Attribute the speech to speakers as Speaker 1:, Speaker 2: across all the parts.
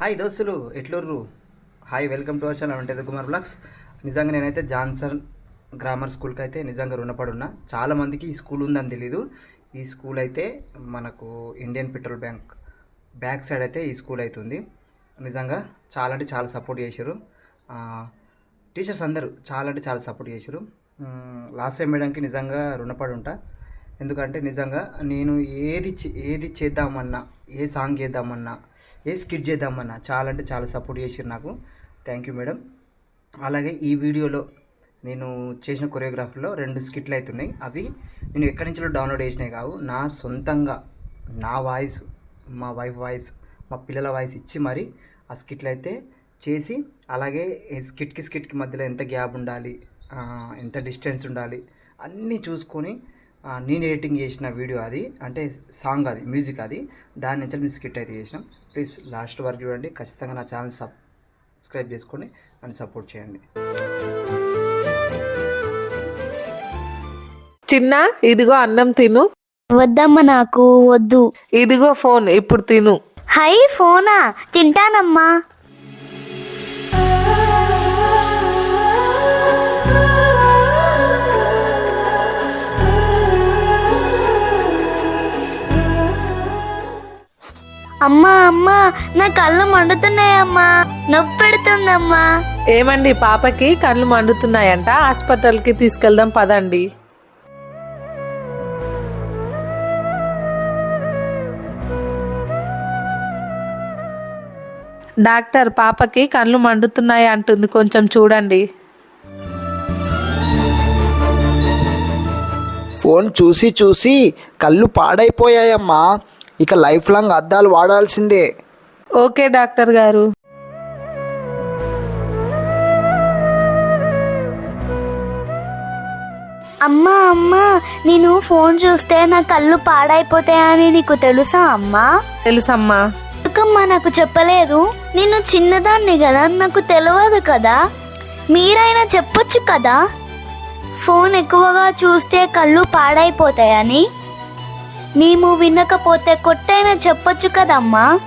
Speaker 1: Hi దోస్తులు ఎట్లుర్రు? Hi welcome to our channel అంటే Kumar blogs. నిజంగా నేనైతే జాన్సన్ గ్రామర్ స్కూల్కి అయితే నిజంగా రుణపడి ఉన్నా చాలామందికి ఈ స్కూల్ ఉందని తెలీదు. ఈ స్కూల్ అయితే మనకు Indian petrol bunk back side అయితే ఈ స్కూల్ అవుతుంది నిజంగా చాలా అంటే చాలా సపోర్ట్ చేశారు టీచర్స్ అందరూ చాలా అంటే చాలా సపోర్ట్ చేశారు లాస్ట్ టైం మేడంకి నిజంగా రుణపడి ఉంటా. ఎందుకంటే నిజంగా నేను ఏది చే- ఏది చేద్దామన్నా ఏ సాంగ్ చేద్దామన్నా ఏ స్కిట్ చేద్దామన్నా చాలా అంటే చాలా సపోర్ట్ చేసారు నాకు. థ్యాంక్ యూ మేడం అలాగే ఈ వీడియోలో నేను చేసిన కొరియోగ్రాఫీలో రెండు స్కిట్లు అవుతున్నాయి అవి నేను ఎక్కడి నుంచో డౌన్లోడ్ చేసినాయి కావు. నా సొంతంగా నా వాయిస్ మా వైఫ్ వాయిస్ మా పిల్లల వాయిస్ ఇచ్చి మరి ఆ స్కిట్లు అయితే చేసి అలాగే స్కిట్కి స్కిట్కి మధ్యలో ఎంత గ్యాప్ ఉండాలి ఎంత డిస్టెన్స్ ఉండాలి అన్నీ చూసుకొని నేను ఎడిటింగ్ చేసిన వీడియో అది అంటే సాంగ్ అది మ్యూజిక్ అది. దాని నుంచి నేను స్కిట్ అయితే చేసినాం. ప్లీజ్ లాస్ట్ వరకు చూడండి. ఖచ్చితంగా నా ఛానల్ సబ్స్క్రైబ్ చేసుకొని నన్ను సపోర్ట్ చేయండి.
Speaker 2: చిన్న ఇదిగో అన్నం తిను.
Speaker 3: వద్దమ్మ నాకు వద్దు.
Speaker 2: ఇదిగో ఫోన్ ఇప్పుడు తిను.
Speaker 3: హై ఫోనా? తింటానమ్మా. అమ్మా అమ్మా నా కళ్ళు మండుతున్నాయమ్మా. నొప్పి పెడుతుందమ్మా.
Speaker 2: ఏమండి పాపకి కళ్ళు మండుతున్నాయంట. హాస్పిటల్కి తీసుకెళ్దాం పదండి. డాక్టర్ పాపకి కళ్ళు మండుతున్నాయి అంటుంది. కొంచెం చూడండి.
Speaker 4: ఫోన్ చూసి చూసి కళ్ళు పాడైపోయాయమ్మా. ఇక లైఫ్ లాంగ్ అద్దాలు వాడాల్సిందే.
Speaker 2: ఓకే డాక్టర్ గారు.
Speaker 3: అమ్మా అమ్మా నేను ఫోన్ చూస్తే నా కళ్ళు పాడైపోతాయని నీకు తెలుసా అమ్మా?
Speaker 2: తెలుసమ్మా.
Speaker 3: ఎందుకమ్మా నాకు చెప్పలేదు? నేను చిన్నదాన్ని కదా నాకు తెలియదు కదా? మీరైనా చెప్పొచ్చు కదా? ఫోన్ ఎక్కువగా చూస్తే కళ్ళు పాడైపోతాయని? మేము వినకపోతే కొట్టైనా చెప్పొచ్చు కదమ్మా.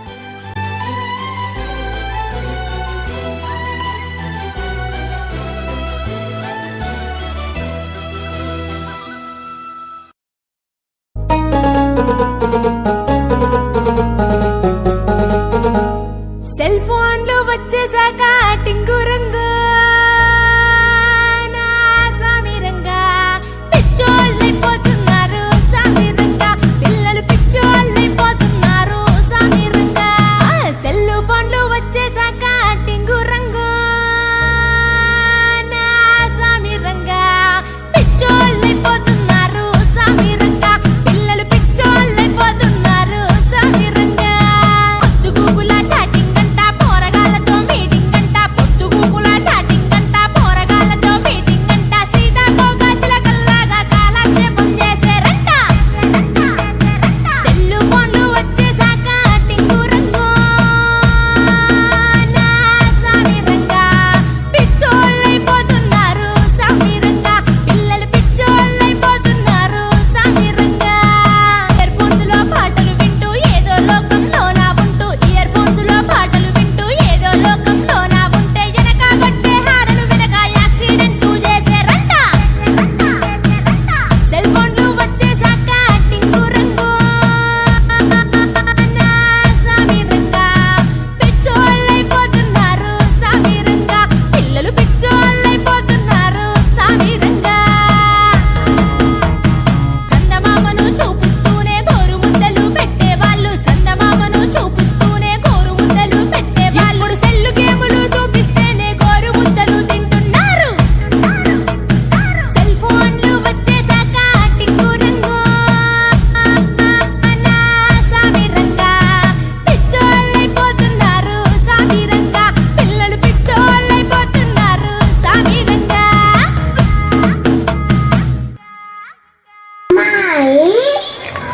Speaker 5: అమ్మాయి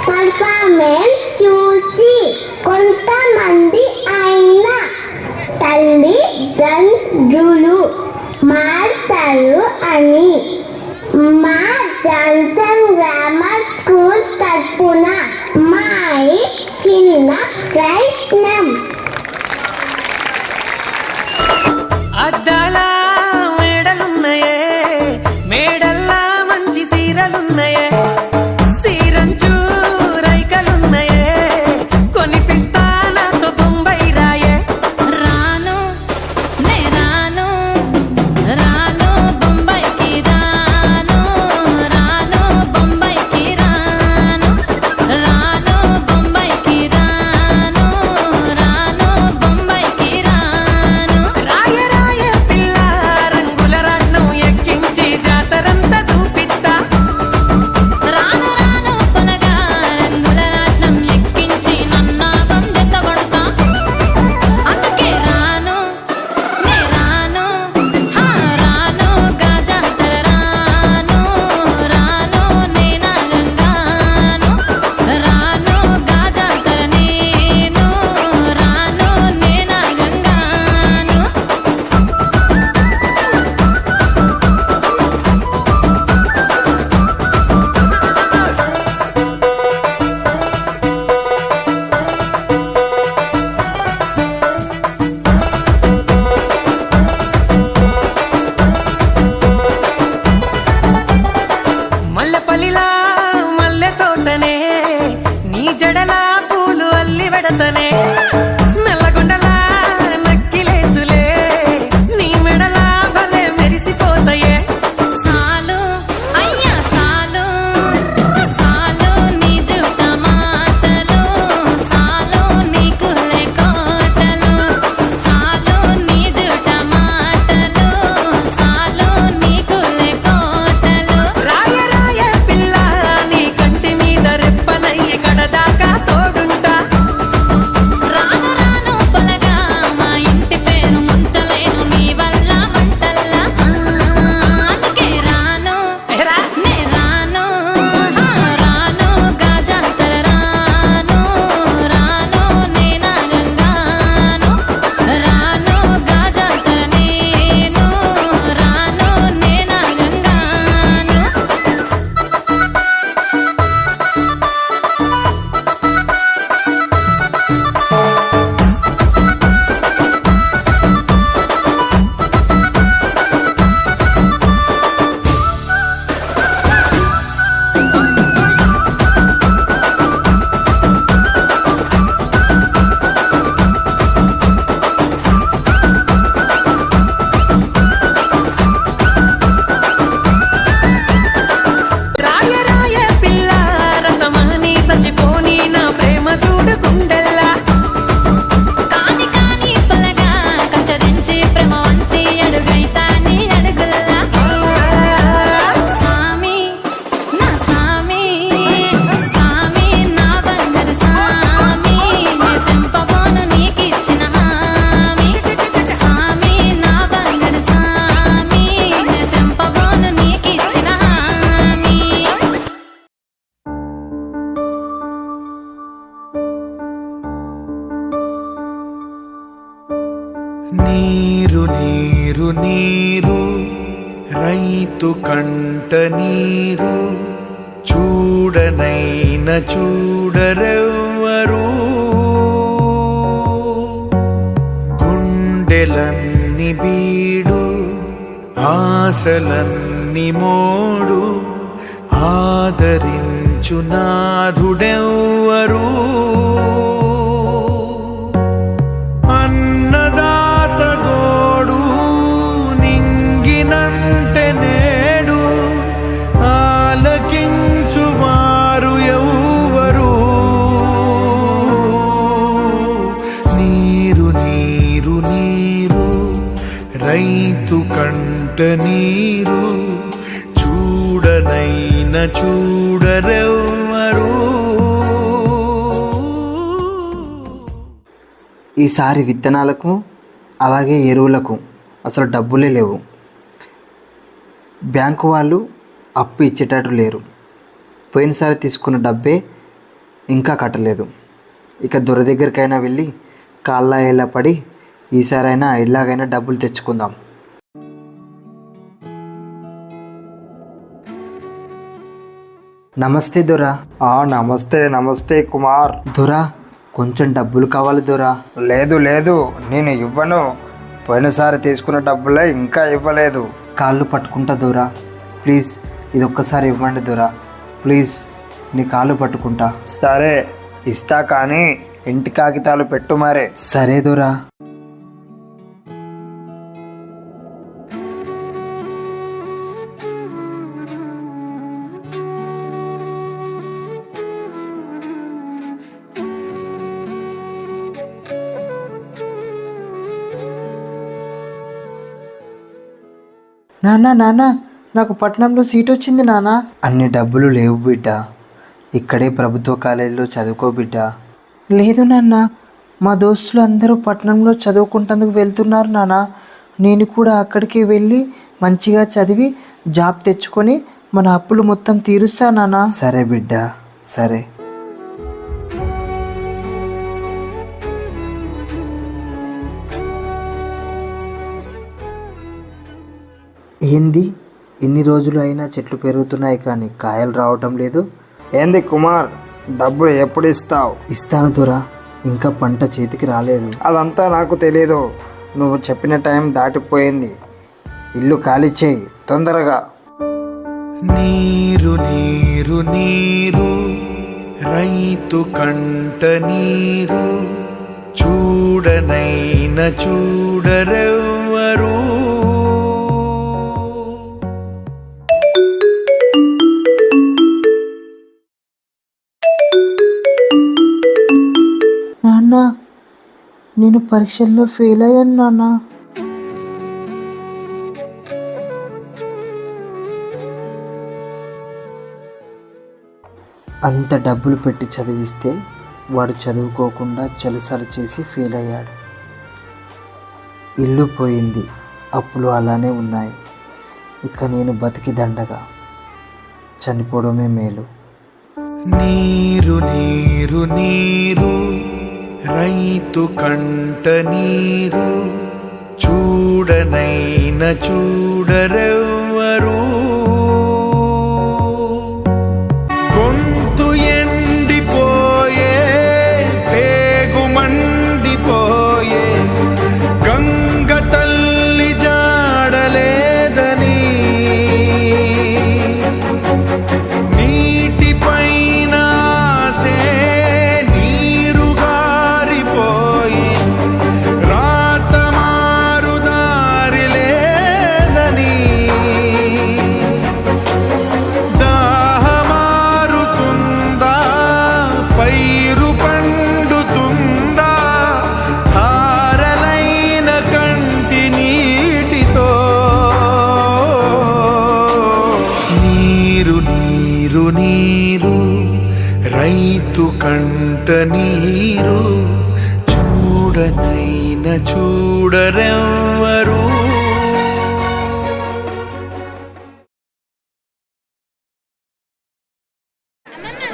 Speaker 5: పర్ఫార్మెన్స్ చూసి కొంతమంది ఆయన తల్లిదండ్రులు మారుతారు అని మా జాన్సన్ గ్రామర్ స్కూల్ తరపున మా చిన్న ప్రయత్నం.
Speaker 6: అద్దాలా ఆశలన్ని మోడు ఆదరించు నాథుడెవ్వరు. నీతు కంట నీరు చూడనైన చూడరెవ్వరు.
Speaker 1: ఈసారి విత్తనాలకు అలాగే ఎరువులకు అసలు డబ్బులే లేవు. బ్యాంకు వాళ్ళు అప్పు ఇచ్చేటట్టు లేరు. పోయినసారి తీసుకున్న డబ్బే ఇంకా కట్టలేదు. ఇక దొర దగ్గరికైనా వెళ్ళి కాళ్ళ ఎలా పడి ఈసారైనా ఎలాగైనా డబ్బులు తెచ్చుకుందాం. నమస్తే దొరా.
Speaker 4: ఆ నమస్తే నమస్తే కుమార్.
Speaker 1: దొరా కొంచెం డబ్బులు కావాలి దొరా.
Speaker 4: లేదు లేదు నేను ఇవ్వను. పోయినసారి తీసుకున్న డబ్బులే ఇంకా ఇవ్వలేదు.
Speaker 1: కాళ్ళు పట్టుకుంటా దూరా. ప్లీజ్ ఇది ఒక్కసారి ఇవ్వండి దూరా. ప్లీజ్ నీ కాళ్ళు పట్టుకుంటా.
Speaker 4: సరే ఇస్తా కానీ ఇంటి కాగితాలు పెట్టు మరే.
Speaker 1: సరే దూరా. నాన్న నాన్న నాకు పట్నంలో సీట్ వచ్చింది నాన్న. అన్ని డబ్బులు లేవు బిడ్డ. ఇక్కడే ప్రభుత్వ కాలేజీలో చదువుకో బిడ్డ. లేదు నాన్న మా దోస్తులు అందరూ పట్నంలో చదువుకుంటందుకు వెళ్తున్నారు నాన్న. నేను కూడా అక్కడికి వెళ్ళి మంచిగా చదివి జాబ్ తెచ్చుకొని మన అప్పులు మొత్తం తీరుస్తా నాన్న. సరే బిడ్డ సరే. ఏంది? ఇన్ని రోజులు అయినా చెట్లు పెరుగుతున్నాయి కానీ కాయలు రావటం లేదు?
Speaker 4: ఏంది కుమార్? డబ్బులు ఎప్పుడు ఇస్తావు?
Speaker 1: ఇస్తాను దొరా ఇంకా పంట చేతికి రాలేదు.
Speaker 4: అదంతా నాకు తెలీదు. నువ్వు చెప్పిన టైం దాటిపోయింది. ఇల్లు ఖాళీ చేయి. తొందరగా.
Speaker 6: నీరు నీరు నీరు. రైతు కంట నీరు. చూడనైన చూడరెవ్వరు.
Speaker 1: నేను పరీక్షల్లో ఫెయిల్ అయ్యాను నాన్న. అంత డబ్బులు పెట్టి చదివిస్తే వాడు చదువుకోకుండా జలసాలు చేసి ఫెయిల్ అయ్యాడు. ఇల్లు పోయింది అప్పులు అలానే ఉన్నాయి. ఇక నేను బతికి దండగా. చనిపోవడమే మేలు.
Speaker 6: నీరు నీరు నీరు. రైతు కంట నీరు చూడనైన చూడరెవ్వరు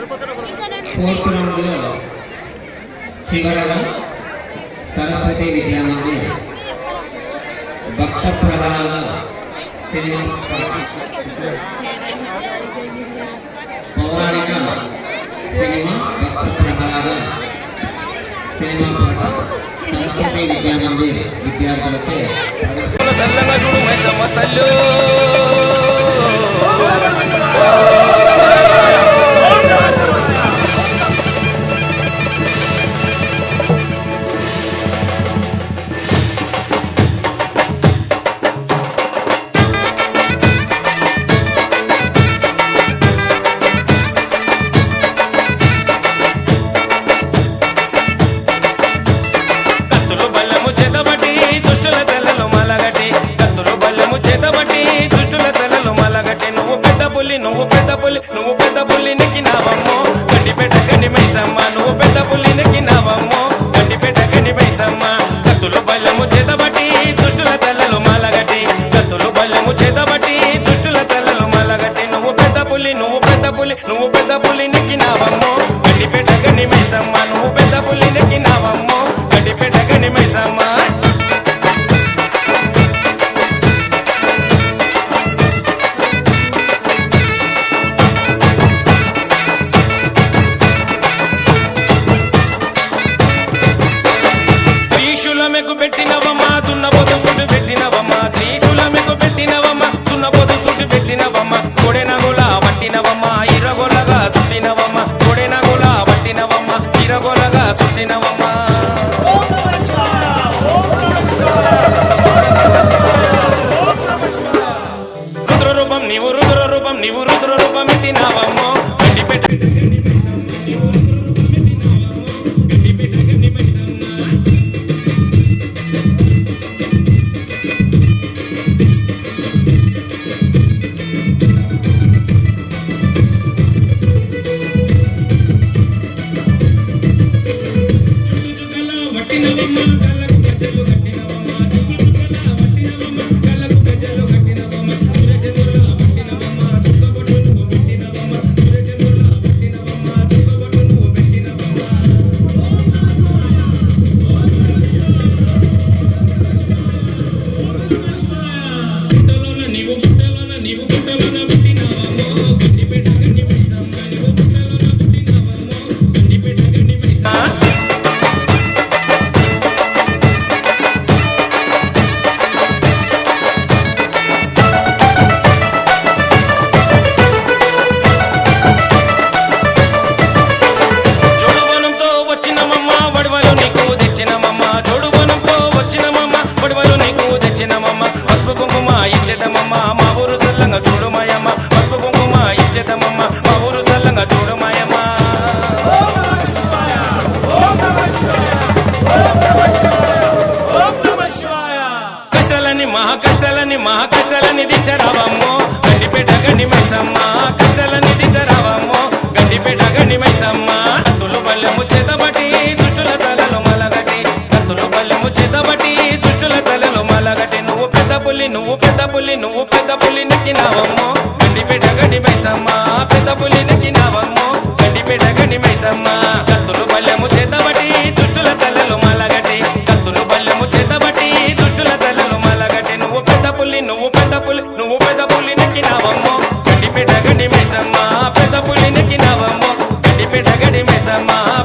Speaker 7: ఫోర్త్ రౌండ్లో చివరగా సరస్వతి విద్యాలయం భక్త ప్రధాన పౌరాణిక సినిమా భక్త ప్రహ్లాద సినిమా పాట సరస్వతి విద్యానంది విద్యార్థులచే
Speaker 8: సల్లంగా చూడు మైసమ్మ తల్లు. now you.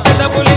Speaker 8: పెదవులు